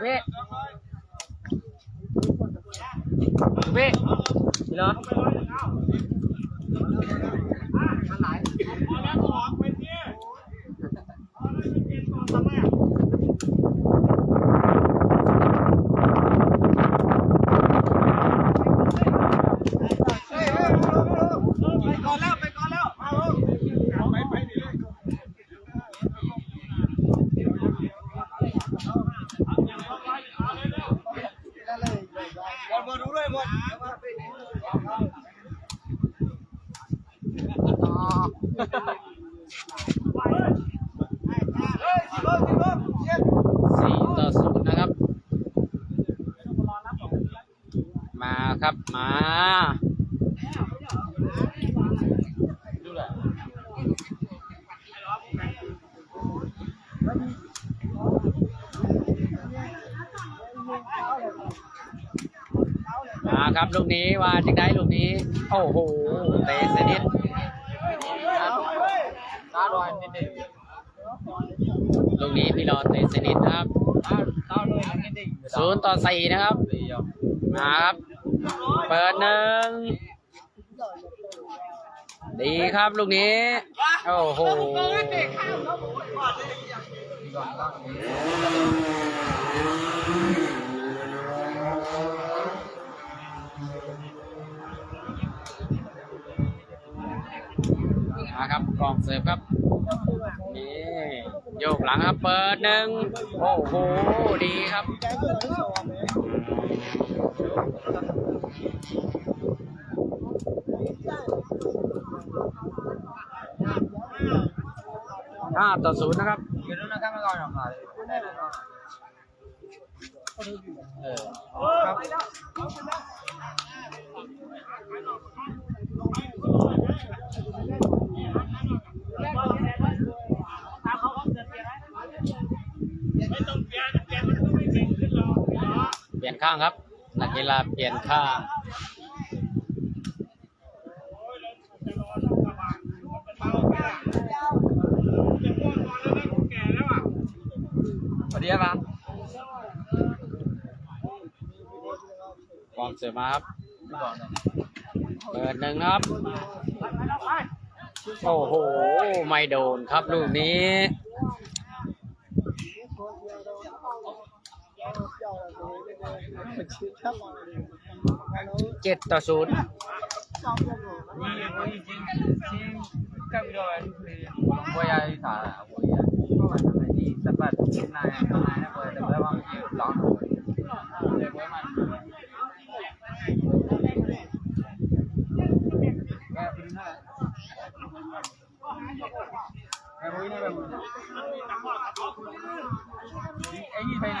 เวเวเหรอต่อศูนย์นะครับ มาครับมามาครับลูกนี้ว่าจังได้ลูกนี้ โอ้โหเตะสนิทตาลอยนิดนึงลูกนี้พี่รอเตะสนิทนะครับตาลอยนิดนึงศูนย์ต่อสี่นะครับมาครับ เปิดหนึ่งดีครับลูกนี้ โอ้โหมาครับกองเสิร์ฟครับนี่โยกหลังครับเปิดหนึ่งโอ้โหดีครับ ห้าต่อศูนย์นะครับยืนนะครับไม่ก่อนหรอกค่ะได้เลยเออครับเปลี่ยนข้างครับ นักกีฬาเปลี่ยนข้างสวัสดีครับกองเสิร์ฟมาครับเปิดหนึ่งครับ โอ้โห ไม่โดนครับลูกนี้ เจ็ดต่อศูนย์วัอ้ยี่ไปไหน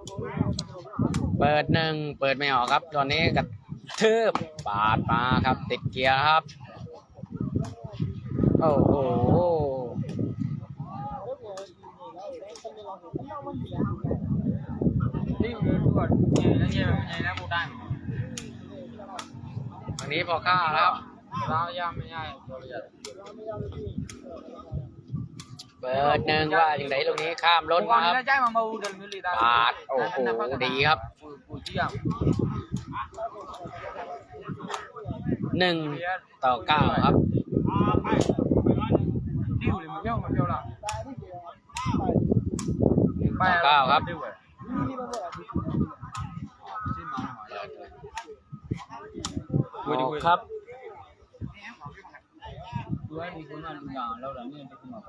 เปิดหนึ่งเปิดไม่ออกครับ ตอนนี้กระทืบปาดมาครับ ติดเกียร์ครับ โอ้โหนี่คือก่อนนี่แล้วเนี่ยมันยังนะกูได้ตรงนี้พอค่าแล้วครับเรายังไม่ได้ตัวเรียนเปิดหนึ่งว่าอย่างไรลูกนี้ข้ามรถก่อมานครับแล้วใจมามาอูเดินมิลลิตาปาดโอ้โหดีครับกูเที่ยง หนึ่งต่อเก้าครับดิวเลยมันเที่ยวมันเที่ยวละเก้าครับออกครับดูให้ดีคุณนั่นอย่างเราแล้วเนี่ยจะขึ้นมา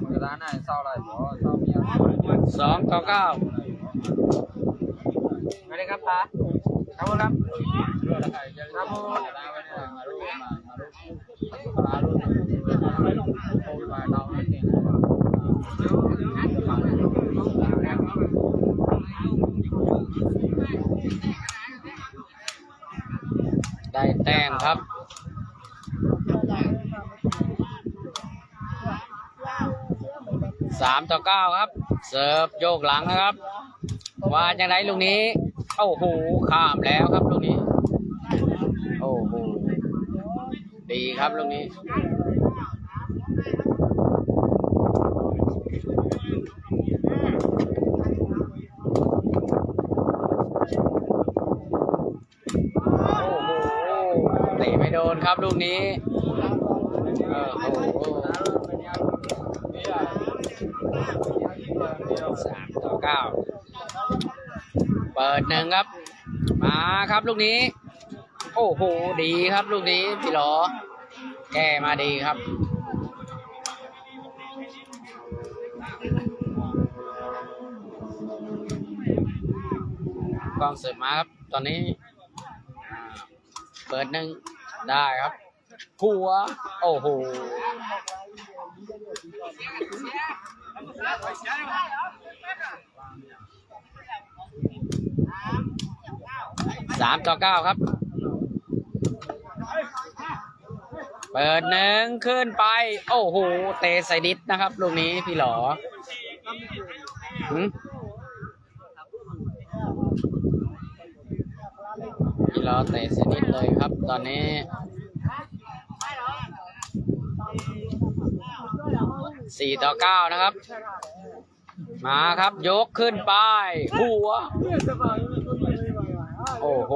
มันก็ได้น่าเศร้าอะไรเพราะเศร้าเมีย สองต่อเก้าไม่ได้ครับป้าครับผมครับเรื่องอะไรจะได้แต้มครับสามต่อเก้าครับ เสิร์ฟโยกหลังนะครับ ว่าจังไรลูกนี้โอ้โหข้ามแล้วครับลูกนี้ โอ้โหดีครับลูกนี้โอ้โหเตะไม่โดนครับลูกนี้เออโอ้โหสามต่อเก้าเปิดหนึ่งครับ มาครับลูกนี้ โอ้โห ดีครับลูกนี้พี่หลอ แก้มาดีครับกองเสร์ฟมาครับ ตอนนี้ เปิดหนึ่งได้ครับหัว โอ้โห สามต่อเก้าครับ เปิดหนึ่งขึ้นไป โอ้โห เตะใส่ดิสนะครับ ลูกนี้พี่หลอพี่หลอเตะใส่ดิสเลยครับ ตอนนี้สี่ต่อเก้านะครับ มาครับยกขึ้นไปหัว โอ้โห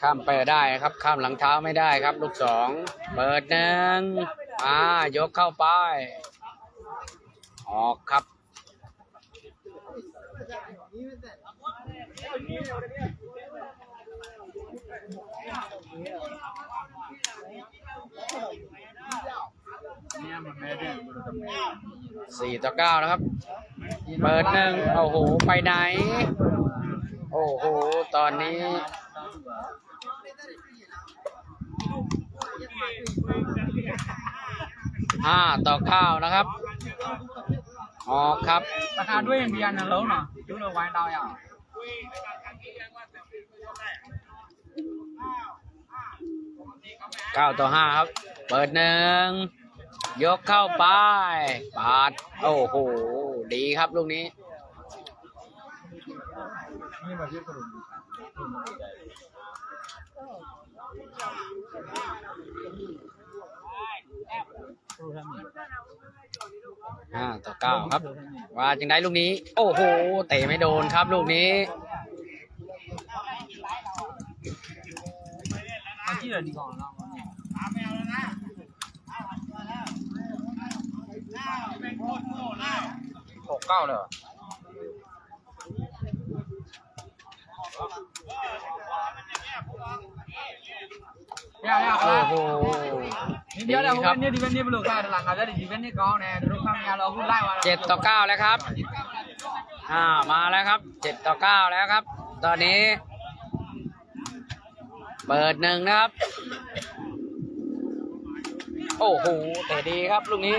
ข้ามไปได้ครับ ข้ามหลังเท้าไม่ได้ครับ ลูกสอง เปิดหนึ่งมายกเข้าไป ออกครับ สี่ต่อเก้านะครับ เปิดหนึ่งโอ้โห ไปไหน โอ้โห ตอนนี้ ห้าต่อเก้านะครับออกครับ ราคาด้วยเบียร์นะแล้วเนาะดูเลยไวน์ดาวอย่างเก้าต่อห้าครับ เปิดหนึ่ง ยกเข้าไป ปาด โอ้โห ดีครับลูกนี้ ห้าต่อเก้าครับ ว่าจังได้ลูกนี้ โอ้โห เตะไม่โดนครับลูกนี้ที่เหลือดีก่อนเนาะ หกเก้าเลยเหรออย่าอย่าโอ้โหนี่ดีเดี๋ยวเดี๋ยวครับนี่ดีเวนนี่บลูกได้หลังเขาจะดีเวนนี่ก้อนแน่ดูข้างยาเราพูดไล่ว่าเจ็ดต่อเก้าแล้วครับอ่ามาแล้วครับเจ็ดต่อเก้าแล้วครับ ตอนนี้ เปิดหนึ่งนะครับ โอ้โหเตะดีครับลูกนี้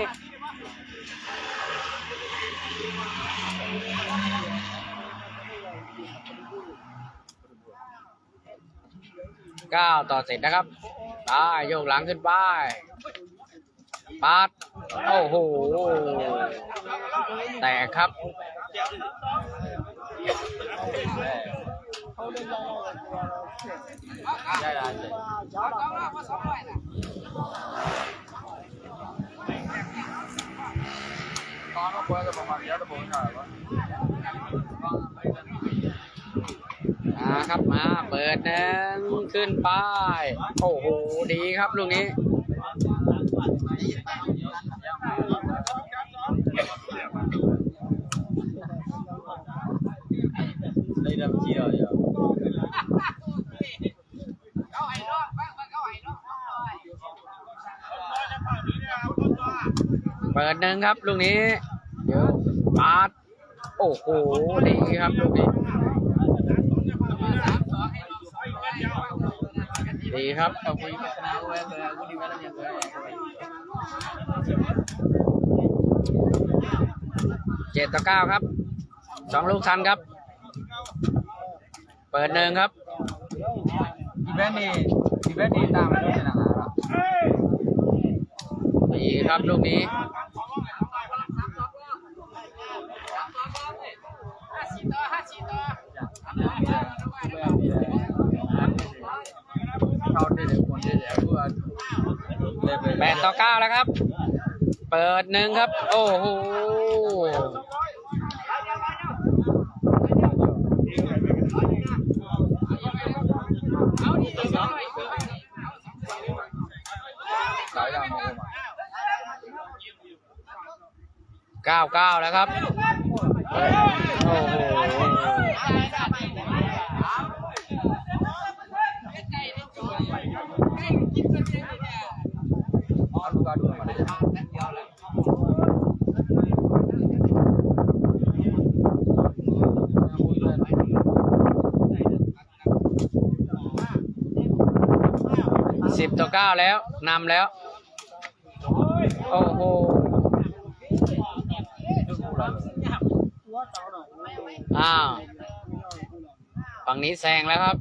ก้าต่อเสร็จนะครับไปโยกหลังขึ้นไปปัดโอ้โหแตกครับก้อนก็ควรจะประมาณเยอะตะโกนหน่อยวะ มาครับมา เปิดหนึ่งขึ้นไปโอ้โหดีครับลูกนี้ đây là chi rồi giờ เปิดหนึ่งครับลูกนี้เดี๋ยวปาดโอ้โหดีครับลูกนี้ ดีครับเอาคุยพัฒนาเอาไว้เลยกูดีไว้แล้วเนี่ยเลยเจ็ดต่อเก้าครับสองลูกทันครับ เปิดหนึ่งครับอีเวนต์นี่อีเวนต์นี่ตามมาด้วยนะฮะดีครับลูกนี้เขาได้เลยคนได้เลยกูเลยไป แปดต่อเก้าแล้วครับ เปิดหนึ่งครับ โอ้โหเก้าเก้าแล้วครับ โอ้โห เอาลูกกาดูมาเลย สิบต่อเก้าแล้วนำแล้ว โอ้โหอ้าวฝั่งนี้แซงแล้วครับ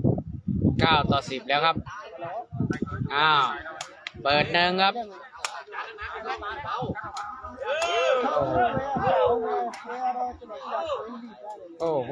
เก้าต่อสิบแล้วครับ อ้าว เปิดหนึ่งครับ โอ้โห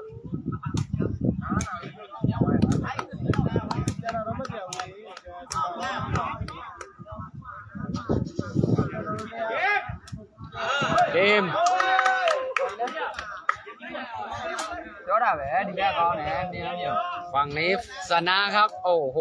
ทีม chỗ nào vậy đi ra con nè đi nó nhiều ฝั่งนี้ชนะครับ โอ้โห